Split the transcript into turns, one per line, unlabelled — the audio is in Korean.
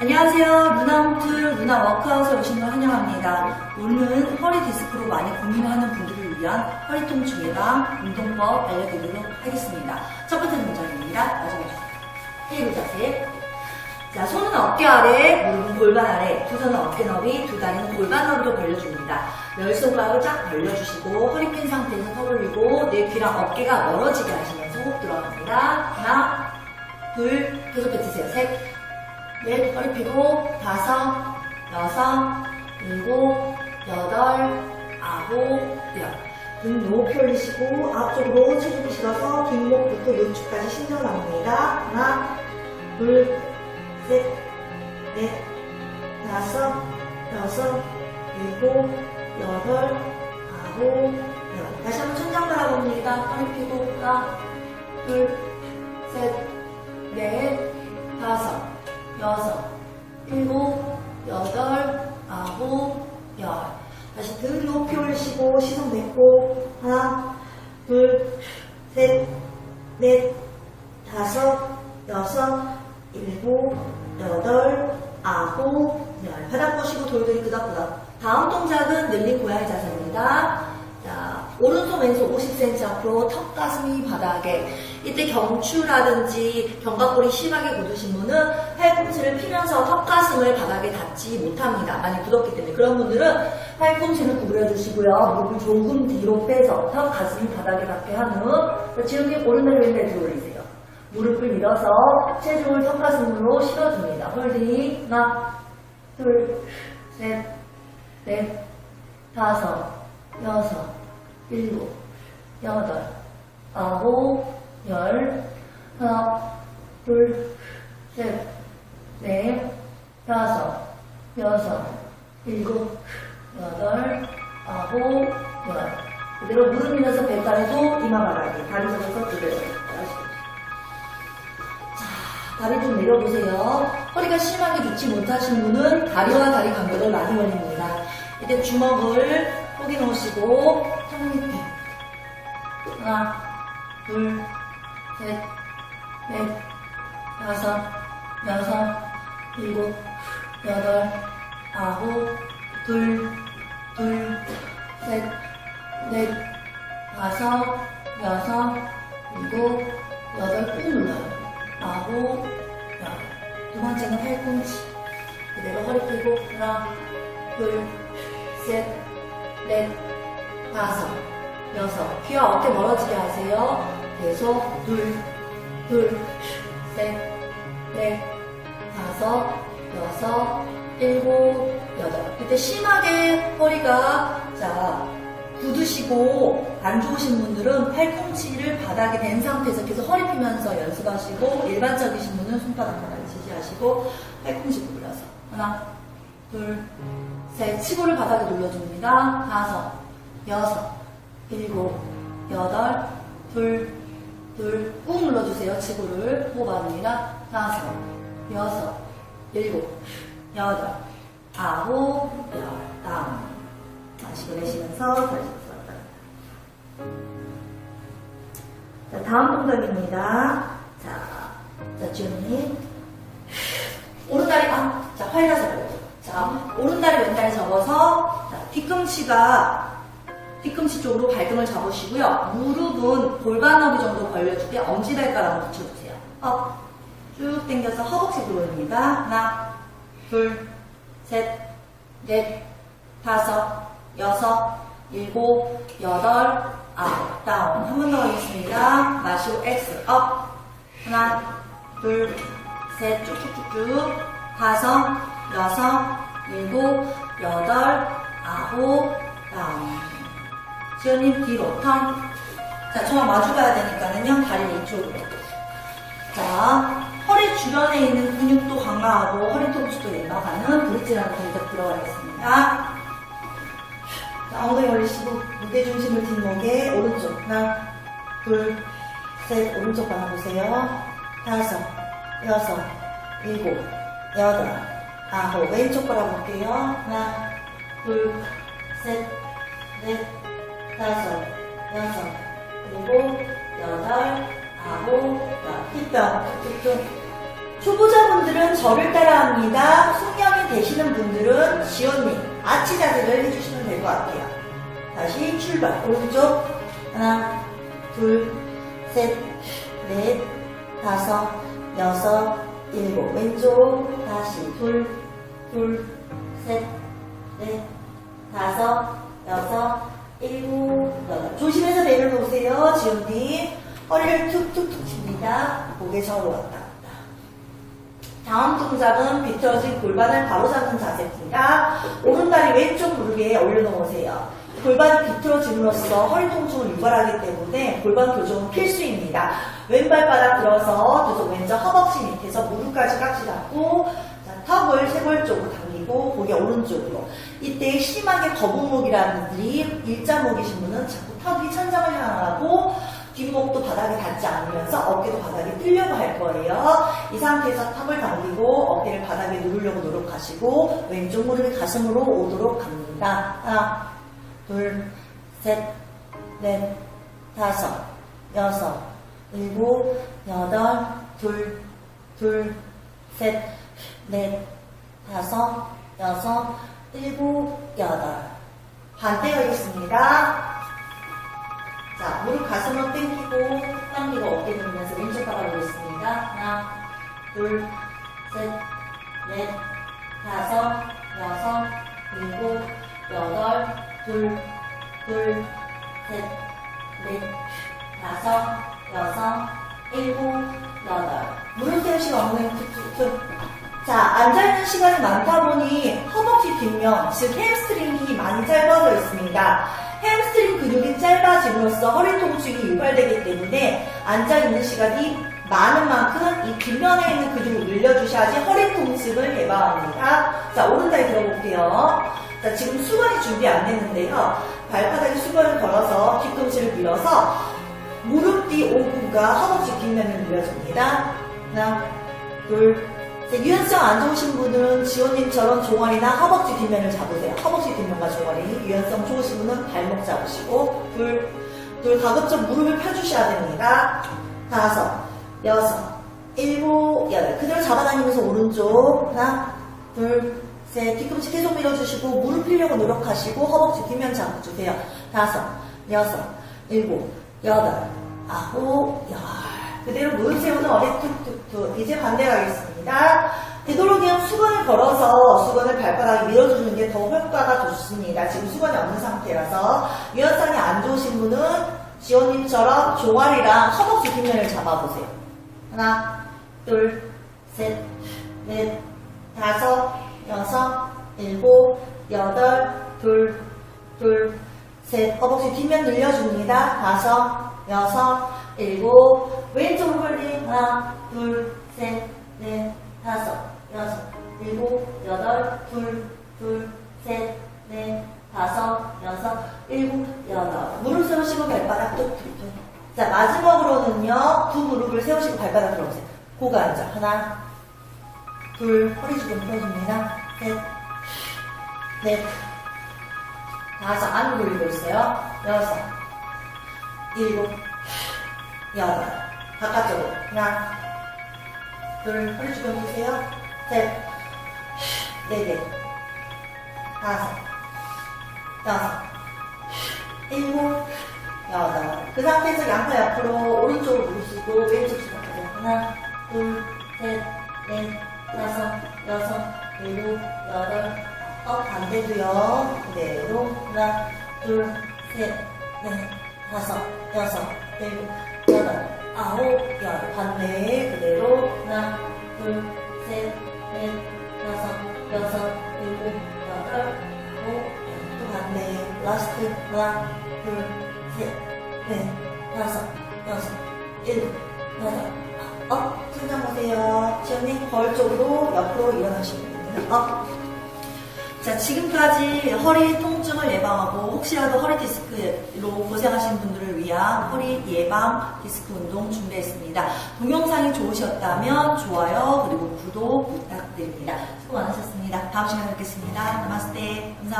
안녕하세요. 누나홈트 누나 워크아웃에 오신 걸 환영합니다. 오늘은 허리 디스크로 많이 고민하는 분들을 위한 허리 통증 예방 운동법 알려드리도록 하겠습니다. 첫 번째 동작입니다. 마지막에 테이블 자세. 자, 손은 어깨 아래, 무릎은 골반 아래, 두 손은 어깨 너비, 두 다리는 골반 너비로 벌려줍니다. 열 손가락을 쫙 벌려주시고 허리 핀 상태에서 턱 올리고 내 귀랑 어깨가 멀어지게 하시면서 호흡 들어갑니다. 하나, 둘, 계속 뱉으세요. 셋, 넷, 허리 펴고, 다섯, 여섯, 일곱, 여덟, 아홉, 열. 등 높이 올리시고, 앞쪽으로 체중이 실어서 뒷목부터 요축까지 신전합니다. 하나, 둘, 셋, 넷, 다섯, 여섯, 일곱, 여덟, 아홉, 열. 다시 한번 천장 바라봅니다. 허리 펴고, 하나, 둘, 셋, 넷, 다섯, 여섯, 일곱, 여덟, 아홉, 열. 다시 등 높이 올리시고 시선 뱉고 하나, 둘, 셋, 넷, 다섯, 여섯, 일곱, 여덟, 아홉, 열. 바닥 보시고 돌돌이 끄덕끄덕. 다음 동작은 늘린 고양이 자세입니다. 자, 오른손 왼손 50cm 앞으로 턱 가슴이 바닥에 이때 경추라든지 견갑골이 심하게 굳으신 분은 팔꿈치를 피면서 턱 가슴을 바닥에 닿지 못합니다. 많이 굳었기 때문에 그런 분들은 팔꿈치를 구부려 주시고요. 무릎을 조금 뒤로 빼서 턱 가슴이 바닥에 닿게 한 후 지금님 오른다리 왼다리 들어 올리세요. 무릎을 밀어서 체중을 턱 가슴으로 실어줍니다. 홀딩 하나 둘 셋 넷, 다섯, 여섯, 일곱, 여덟, 아홉, 열, 하나, 둘, 셋, 넷, 다섯, 여섯, 일곱, 여덟, 아홉, 열. 그대로 무릎 밀어서 배다리도 이마 바라기, 다리 접어서 그대로. 자, 다리 좀 내려보세요. 허리가 심하게 좋지 못하신 분은 다리와 다리 간격을 많이 벌립니다. 이때 주먹을 포기 놓으시고 턱 밑에 하나, 둘, 셋, 넷, 다섯, 여섯, 일곱, 여덟, 아홉, 둘, 둘, 셋, 넷, 다섯, 여섯, 일곱, 여덟, 꾹 눌러요. 아홉, 열. 두 번째는 팔꿈치. 그대로 허리 펴고 하나, 둘, 셋, 넷, 다섯, 여섯. 귀와 어깨 멀어지게 하세요. 계속 둘, 둘, 셋, 넷, 다섯, 여섯, 일곱, 여덟. 이때 심하게 허리가 자 굳으시고 안 좋으신 분들은 팔꿈치를 바닥에 댄 상태에서 계속 허리 펴면서 연습하시고 일반적이신 분은 손바닥 바닥에 지지하시고 팔꿈치 구부려서 하나, 둘, 셋, 치고를 바닥에 눌러줍니다. 다섯, 여섯, 일곱, 여덟, 둘, 둘, 꾹 눌러주세요. 치고를 호흡합니다. 다섯, 여섯, 일곱, 여덟, 아홉, 열, 다음. 마시고 내쉬면서 다시. 자, 다음 동작입니다. 자, 자, 지훈님. 오른다리, 아, 자, 접어요. 자, 오른다리, 왼다리 접어서, 자, 뒤꿈치가, 뒤꿈치 쪽으로 발등을 잡으시고요. 무릎은 골반 너비 정도 벌려주게 엄지발가락을 붙여주세요. 업, 쭉 당겨서 허벅지 들어올립니다. 하나, 둘, 셋, 넷, 다섯, 여섯, 일곱, 여덟, 아홉, 다운. 한 번 더 하겠습니다. 마시고 X, 업. 하나, 둘, 셋, 쭉쭉쭉쭉. 다섯, 여섯, 일곱, 여덟, 아홉, 다운. 지연님 뒤로 턴. 자, 저랑 마주 가야 되니까는요. 다리를 이쪽으로. 자, 허리 주변에 있는 근육도 강화하고 허리 통수도 예방하는 브릿지라는 동작 들어가겠습니다. 자, 엉덩이 올리시고 무게 중심을 뒷목에 오른쪽 하나, 둘, 셋 오른쪽 바라보세요. 다섯, 여섯, 일곱, 여덟, 아홉 왼쪽 바라볼게요. 하나, 둘, 셋, 넷, 다섯, 여섯, 일곱, 여덟, 아홉, 열. 힙뼈 쭉쭉쭉 초보자분들은 저를 따라합니다. 숙련이 되시는 분들은 지원님 아치 자세를 해주시면 될 것 같아요. 다시 출발. 오른쪽 하나, 둘, 셋, 넷, 다섯, 여섯, 일곱. 왼쪽 다시 둘, 둘, 셋, 넷, 다섯, 여섯, 일곱. 조심해서 내려놓으세요, 지훈님. 허리를 툭툭툭 칩니다. 고개 저로 왔다 갔다. 다음 동작은 비틀어진 골반을 바로잡는 자세입니다. 오른다리 왼쪽 무릎에 올려놓으세요. 골반이 비틀어짐으로써 허리 통증을 유발하기 때문에 골반 교정은 필수입니다. 왼발바닥 들어서 계속 왼쪽 허벅지 밑에서 무릎까지 깍지 잡고 자, 턱을 쇄골 쪽으로 당기고 고개 오른쪽으로 이때 심하게 거북목이라든지 일자목이신 분은 자꾸 턱이 천장을 향하고 뒷목도 바닥에 닿지 않으면서 어깨도 바닥에 뜨려고 할 거예요. 이 상태에서 턱을 당기고 어깨를 바닥에 누르려고 노력하시고 왼쪽 무릎이 가슴으로 오도록 갑니다. 하나, 둘, 셋, 넷, 다섯, 여섯, 일곱, 여덟, 둘, 둘, 셋, 넷, 다섯, 여섯, 일곱, 여덟. 반대 가겠습니다. 자, 무릎 가슴으로 당기고, 당기고 어깨 들면서 왼쪽 바닥 보겠습니다. 하나, 둘, 셋, 넷, 다섯, 여섯, 일곱, 여덟, 둘, 둘, 셋, 넷, 다섯, 여섯, 일곱, 여덟. 무릎 대시 엉덩이 툭툭툭. 자, 앉아있는 시간이 많다 보니 허벅지 뒷면, 즉 햄스트링이 많이 짧아져 있습니다. 햄스트링 근육이 짧아짐으로써 허리 통증이 유발되기 때문에 앉아있는 시간이 많은 만큼 이 뒷면에 있는 근육을 늘려주셔야지 허리 통증을 예방합니다. 자, 오른다리 들어볼게요. 자, 지금 수건이 준비 안 됐는데요. 발바닥에 수건을 걸어서 뒤꿈치를 밀어서 무릎 뒤 오금과 허벅지 뒷면을 밀어줍니다. 하나, 둘, 셋. 유연성 안 좋으신 분들은 지원님처럼 종아리나 허벅지 뒷면을 잡으세요. 허벅지 뒷면과 종아리. 유연성 좋으신 분은 발목 잡으시고, 둘, 둘, 가급적 무릎을 펴주셔야 됩니다. 다섯, 여섯, 일곱, 여덟. 그대로 잡아다니면서 오른쪽. 하나, 둘, 셋. 뒤꿈치 계속 밀어주시고, 무릎 펴려고 노력하시고, 허벅지 뒷면 잡아주세요. 다섯, 여섯, 일곱, 여덟, 아홉, 열. 그대로 무릎 세우는 어리 툭툭툭. 이제 반대 가겠습니다. 되도록이면 수건을 걸어서 수건을 발바닥에 밀어주는 게 더 효과가 좋습니다. 지금 수건이 없는 상태라서 유연성이 안 좋으신 분은 지원님처럼 종아리랑 허벅지 뒷면을 잡아보세요. 하나, 둘, 셋, 넷, 다섯, 여섯, 일곱, 여덟, 둘, 둘, 셋. 허벅지 뒷면 늘려줍니다. 다섯, 여섯, 일곱, 왼쪽 홀링. 하나, 둘, 셋, 넷, 다섯, 여섯, 일곱, 여덟, 둘, 둘, 셋, 넷, 다섯, 여섯, 일곱, 여덟. 무릎 세우시고 발바닥 뚝뚝뚝. 자, 마지막으로는요, 두 무릎을 세우시고 발바닥 들어보세요. 고가 앉아. 하나, 둘, 허리 주름 펴줍니다. 셋, 넷, 다섯, 안 돌리고 있어요. 여섯, 일곱, 여덟. 바깥쪽으로. 하나, 둘, 허리 주름 펴세요. 셋, 네 개, 다섯, 여섯, 일곱, 여덟. 그 상태에서 양팔 옆으로 오른쪽으로 누르시고 왼쪽 시작하세요. 하나, 둘, 셋, 넷, 다섯, 여섯, 일곱, 여덟. 어, 반대도요. 그대로. 하나, 둘, 셋, 넷, 다섯, 여섯, 일곱, 여덟, 아홉, 열. 반대 옆으로 일어나시면 됩니다. 업. 자, 지금까지 허리 통증을 예방하고 혹시라도 허리 디스크로 고생하시는 분들을 위한 허리 예방 디스크 운동 준비했습니다. 동영상이 좋으셨다면 좋아요 그리고 구독 부탁드립니다. 수고 많으셨습니다. 다음 시간에 뵙겠습니다. 나마스테. 감사합니다.